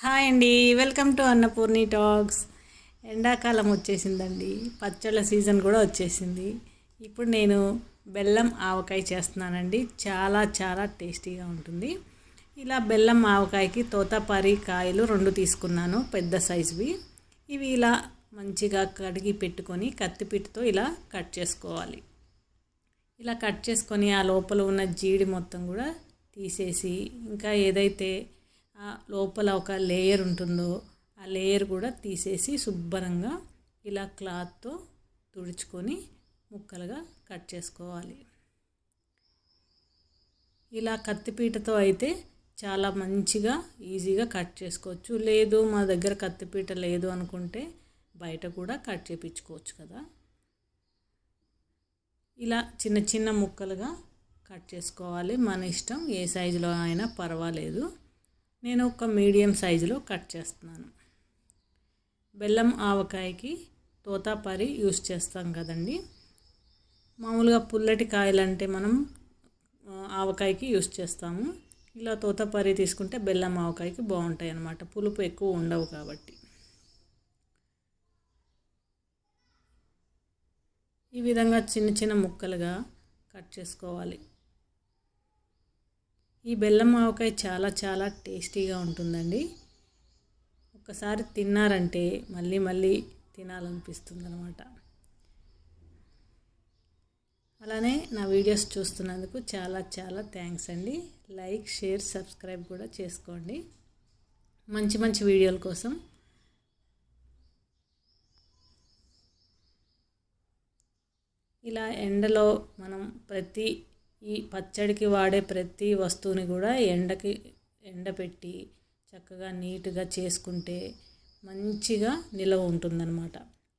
Hi అండి. Welcome to Annapurni talks. ఎండాకాలం వచ్చేసిందండి. పచ్చళ్ళ సీజన్ కూడా వచ్చేసింది. ఇప్పుడు నేను బెల్లం ఆవకాయ చేస్తున్నానండి. చాలా చాలా టేస్టీగా ఉంటుంది. ఇలా బెల్లం ఆవకాయకి తోతాపారి కాయలు రెండు తీసుకున్నాను పెద్ద సైజువి. ఇవి ఇలా మంచిగా కడిగి పెట్టుకొని కత్తిపీటతో ఇలా కట్ చేసుకోవాలి. ఇలా కట్ చేసుకొని ఆ లోపల ఉన్న జీడి మొత్తం కూడా తీసేసి ఇంకా ఏదైతే లోపల ఒక లేయర్ ఉంటుందో ఆ లేయర్ కూడా తీసేసి శుభ్రంగా ఇలా క్లాత్తో తుడుచుకొని ముక్కలుగా కట్ చేసుకోవాలి. ఇలా కత్తిపీటతో అయితే చాలా మంచిగా ఈజీగా కట్ చేసుకోవచ్చు. లేదు మా దగ్గర కత్తిపీట లేదు అనుకుంటే బయట కూడా కట్ చేపించుకోవచ్చు కదా. ఇలా చిన్న చిన్న ముక్కలుగా కట్ చేసుకోవాలి. మన ఇష్టం ఏ సైజులో అయినా పర్వాలేదు. నేను ఒక మీడియం సైజులో కట్ చేస్తున్నాను. బెల్లం ఆవకాయకి తోతాపరి యూస్ చేస్తాం కదండి. మామూలుగా పుల్లటి కాయలంటే మనం ఆవకాయకి యూస్ చేస్తాము. ఇలా తోతాపరి తీసుకుంటే బెల్లం ఆవకాయకి బాగుంటాయి అన్నమాట. పులుపు ఎక్కువ ఉండవు కాబట్టి. ఈ విధంగా చిన్న చిన్న ముక్కలుగా కట్ చేసుకోవాలి. ఈ బెల్లం ఆవకాయ చాలా చాలా టేస్టీగా ఉంటుందండి. ఒకసారి తిన్నారంటే మళ్ళీ మళ్ళీ తినాలనిపిస్తుంది అనమాట అలానే నా వీడియోస్ చూస్తున్నందుకు చాలా చాలా థ్యాంక్స్ అండి. లైక్ షేర్ సబ్స్క్రైబ్ కూడా చేసుకోండి. మంచి మంచి వీడియోల కోసం. ఇలా ఎండలో మనం ప్రతి ఈ పచ్చడికి వాడే ప్రతి వస్తువుని కూడా ఎండకి ఎండపెట్టి చక్కగా నీట్గా చేసుకుంటే మంచిగా నిలవ ఉంటుందన్నమాట.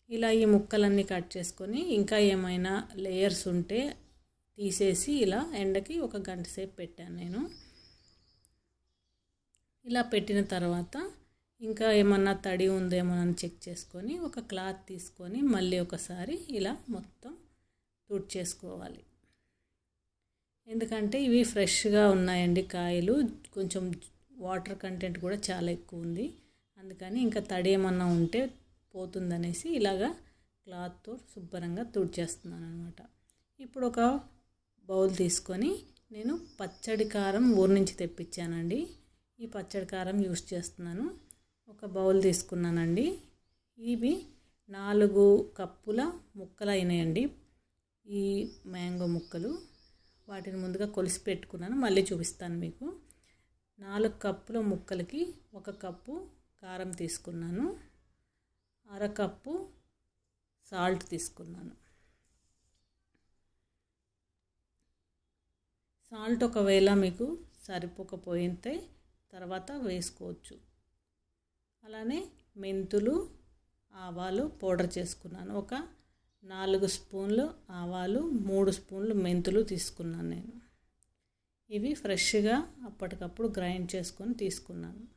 ఇలా ఈ ముక్కలన్నీ కట్ చేసుకొని ఇంకా ఏమైనా లేయర్స్ ఉంటే తీసేసి ఇలా ఎండకి ఒక గంట సేపు పెట్టాను నేను. ఇలా పెట్టిన తర్వాత ఇంకా ఏమన్నా తడి ఉందేమో అని చెక్ చేసుకొని ఒక క్లాత్ తీసుకొని మళ్ళీ ఒకసారి ఇలా మొత్తం తుడిచేసుకోవాలి. ఎందుకంటే ఇవి ఫ్రెష్గా ఉన్నాయండి కాయలు. కొంచెం వాటర్ కంటెంట్ కూడా చాలా ఎక్కువ ఉంది. అందుకని ఇంకా తడి ఏమన్నా ఉంటే పోతుందనేసి ఇలాగా క్లాత్తో శుభ్రంగా తుడిచేస్తున్నాను అనమాట ఇప్పుడు ఒక బౌల్ తీసుకొని నేను పచ్చడి కారం ఊరి నుంచి తెప్పించానండి. ఈ పచ్చడి కారం యూస్ చేస్తున్నాను. ఒక బౌల్ తీసుకున్నానండి. ఇవి నాలుగు కప్పుల ముక్కలు అయినాయండి. ఈ మ్యాంగో ముక్కలు. వాటిని ముందుగా కొలిసి పెట్టుకున్నాను. మళ్ళీ చూపిస్తాను మీకు. నాలుగు కప్పుల ముక్కలకి ఒక కప్పు కారం తీసుకున్నాను. అరకప్పు సాల్ట్ తీసుకున్నాను. సాల్ట్ ఒకవేళ మీకు సరిపోకపోయితే తర్వాత వేసుకోవచ్చు. అలానే మెంతులు ఆవాలు పౌడర్ చేసుకున్నాను. ఒక నాలుగు స్పూన్లు ఆవాలు మూడు స్పూన్లు మెంతులు తీసుకున్నాను నేను. ఇవి ఫ్రెష్గా అప్పటికప్పుడు గ్రైండ్ చేసుకొని తీసుకున్నాను.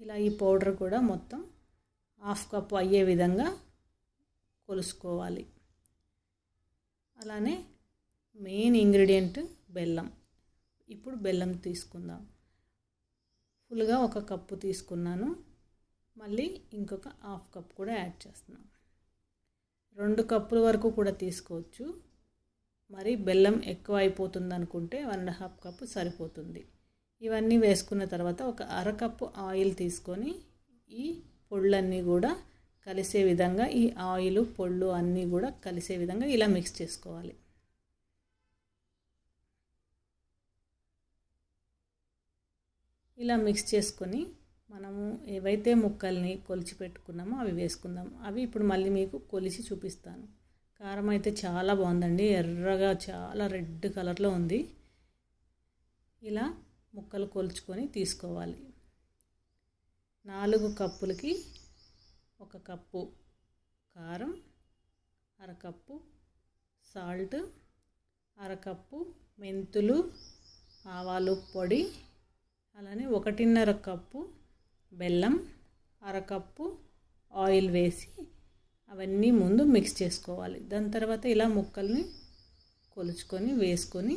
ఇలా ఈ పౌడర్ కూడా మొత్తం హాఫ్ కప్ అయ్యే విధంగా కొలుసుకోవాలి. అలానే మెయిన్ ఇంగ్రీడియంట్ బెల్లం. ఇప్పుడు బెల్లం తీసుకుందాం. ఫుల్గా ఒక కప్పు తీసుకున్నాను. మళ్ళీ ఇంకొక హాఫ్ కప్ కూడా యాడ్ చేస్తున్నాం. రెండు కప్పుల వరకు కూడా తీసుకోవచ్చు. మరి బెల్లం ఎక్కువ అయిపోతుంది అనుకుంటే వన్ అండ్ హాఫ్ కప్పు సరిపోతుంది. ఇవన్నీ వేసుకున్న తర్వాత ఒక అరకప్పు ఆయిల్ తీసుకొని ఈ పొళ్ళన్నీ కూడా కలిసే విధంగా ఈ ఆయిల్ పొళ్ళు అన్నీ కూడా కలిసే విధంగా ఇలా మిక్స్ చేసుకోవాలి. ఇలా మిక్స్ చేసుకొని మనము ఏవైతే ముక్కల్ని కొలిచి పెట్టుకున్నామో అవి వేసుకుందాం. అవి ఇప్పుడు మళ్ళీ మీకు కొలిచి చూపిస్తాను. కారం అయితే చాలా బాగుందండి. ఎర్రగా చాలా రెడ్ కలర్లో ఉంది. ఇలా ముక్కలు కొలుచుకొని తీసుకోవాలి. నాలుగు కప్పులకి ఒక కప్పు కారం అరకప్పు సాల్ట్ అరకప్పు మెంతులు ఆవాలు పొడి అలానే ఒకటిన్నర కప్పు బెల్లం అరకప్పు ఆయిల్ వేసి అవన్నీ ముందు మిక్స్ చేసుకోవాలి. దాని తర్వాత ఇలా ముక్కల్ని కొలుచుకొని వేసుకొని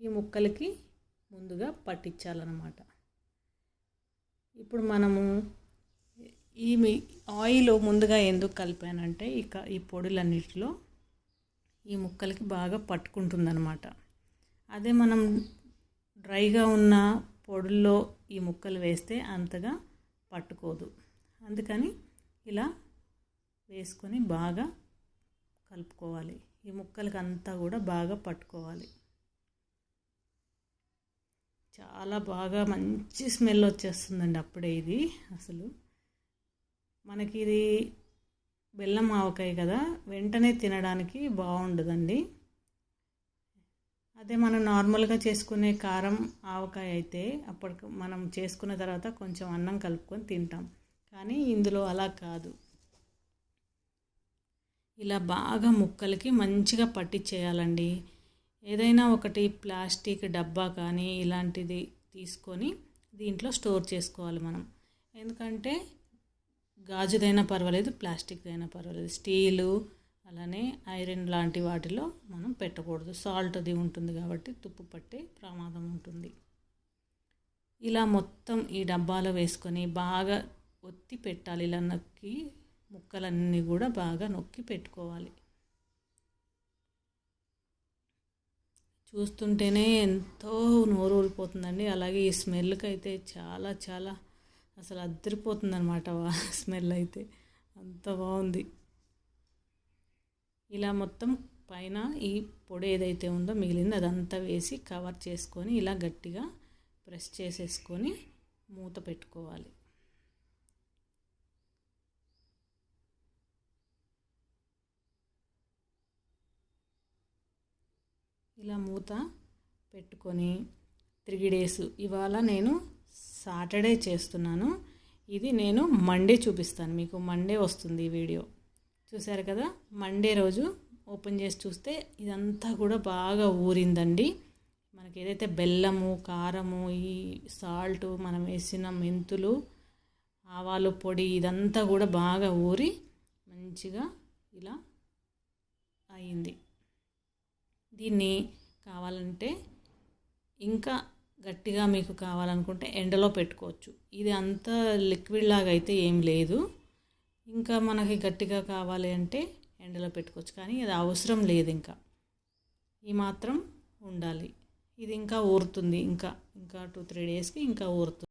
ఈ ముక్కలకి ముందుగా పట్టించాలన్నమాట. ఇప్పుడు మనము ఈ ఆయిల్ ముందుగా ఎందుకు కలిపానంటే ఇక ఈ పొడులన్నిటిలో ఈ ముక్కలకి బాగా పట్టుకుంటుందన్నమాట. అదే మనం డ్రైగా ఉన్న పొడుల్లో ఈ ముక్కలు వేస్తే అంతగా పట్టుకోదు. అందుకని ఇలా వేసుకొని బాగా కలుపుకోవాలి. ఈ ముక్కలకి అంతా కూడా బాగా పట్టుకోవాలి. చాలా బాగా మంచి స్మెల్ వచ్చేస్తుందండి అప్పుడే ఇది అసలు. మనకి ఇది బెల్లం ఆవకాయ కదా వెంటనే తినడానికి బాగుండదండి. అదే మనం నార్మల్గా చేసుకునే కారం ఆవకాయ అయితే అప్పటికి మనం చేసుకున్న తర్వాత కొంచెం అన్నం కలుపుకొని తింటాం. కానీ ఇందులో అలా కాదు. ఇలా బాగా ముక్కలకి మంచిగా పట్టించేయాలండి ఏదైనా ఒకటి ప్లాస్టిక్ డబ్బా కానీ ఇలాంటిది తీసుకొని దీంట్లో స్టోర్ చేసుకోవాలి మనం. ఎందుకంటే గాజుదైనా పర్వాలేదు ప్లాస్టిక్దైనా పర్వాలేదు. స్టీలు అలానే ఐరన్ లాంటి వాటిలో మనం పెట్టకూడదు. సాల్ట్ అది ఉంటుంది కాబట్టి తుప్పు పట్టే ప్రమాదం ఉంటుంది. ఇలా మొత్తం ఈ డబ్బాలో వేసుకొని బాగా ఒత్తి పెట్టాలి. ఇలా నొక్కి ముక్కలన్నీ కూడా బాగా నొక్కి పెట్టుకోవాలి. చూస్తుంటేనే ఎంతో నోరు ఊరిపోతుందండి. అలాగే ఈ స్మెల్కి అయితే చాలా చాలా అసలు అద్దరిపోతుంది అనమాట స్మెల్ అయితే అంత బాగుంది. ఇలా మొత్తం పైన ఈ పొడి ఏదైతే ఉందో మిగిలింది అదంతా వేసి కవర్ చేసుకొని ఇలా గట్టిగా ప్రెస్ చేసేసుకొని మూత పెట్టుకోవాలి. ఇలా మూత పెట్టుకొని త్రీ డేస్ ఇవాళ నేను సాటర్డే చేస్తున్నాను. ఇది నేను మండే చూపిస్తాను. మీకు మండే వస్తుంది ఈ వీడియో. చూసారు కదా? మండే రోజు ఓపెన్ చేసి చూస్తే ఇదంతా కూడా బాగా ఊరిందండి. మనకి ఏదైతే బెల్లము కారము ఈ సాల్ట్ మనం వేసిన మెంతులు ఆవాలు పొడి ఇదంతా కూడా బాగా ఊరి మంచిగా ఇలా అయింది. దీన్ని కావాలంటే ఇంకా గట్టిగా మీకు కావాలనుకుంటే ఎండలో పెట్టుకోవచ్చు. ఇది అంత లిక్విడ్ లాగా అయితే ఏం లేదు. ఇంకా మనకి గట్టిగా కావాలి అంటే ఎండలో పెట్టుకోవచ్చు కానీ అది అవసరం లేదు ఇంకా. ఈ మాత్రం ఉండాలి. ఇది ఇంకా ఊరుతుంది ఇంకా ఇంకా టూ త్రీ డేస్కి ఇంకా ఊరుతుంది.